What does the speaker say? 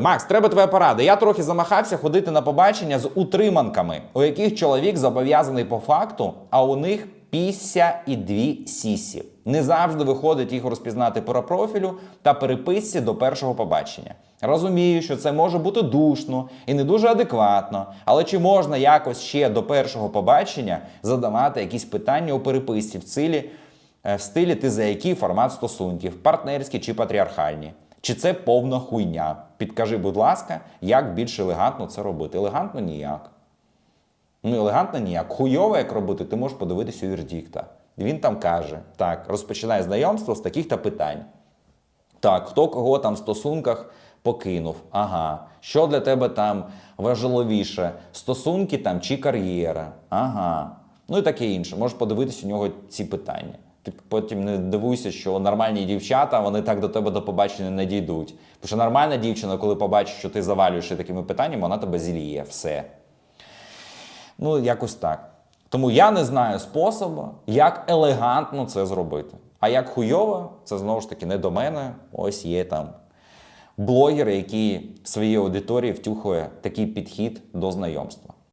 Макс, треба твоя порада. Я трохи замахався ходити на побачення з утриманками, у яких чоловік зобов'язаний по факту, а у них пісся і дві сісі. Не завжди виходить їх розпізнати по профілю та переписці до першого побачення. Розумію, що це може бути душно і не дуже адекватно, але чи можна якось ще до першого побачення задавати якісь питання у переписці в цілі, е, в стилі ти за який формат стосунків, партнерські чи патріархальні? Чи це повна хуйня? Підкажи, будь ласка, як більш елегантно це робити? Елегантно ніяк. Ну, елегантно ніяк. Хуйово, як робити, ти можеш подивитися у Вірдікта. Він там каже: так, розпочинай знайомство з таких то питань. Так, хто кого там в стосунках покинув? Ага. Що для тебе там важливіше? Стосунки там чи кар'єра? Ага. Ну і таке інше. Можеш подивитись у нього ці питання. Ти потім не дивуйся, що нормальні дівчата вони так до тебе до побачення не дійдуть. Тому що нормальна дівчина, коли побачить, що ти завалюєш такими питаннями, вона тебе зіліє. Все. Ну, якось так. Тому я не знаю способу, як елегантно це зробити. А як хуйово, це знову ж таки не до мене. Ось є там блогер, який в своїй аудиторії втюхує такий підхід до знайомства.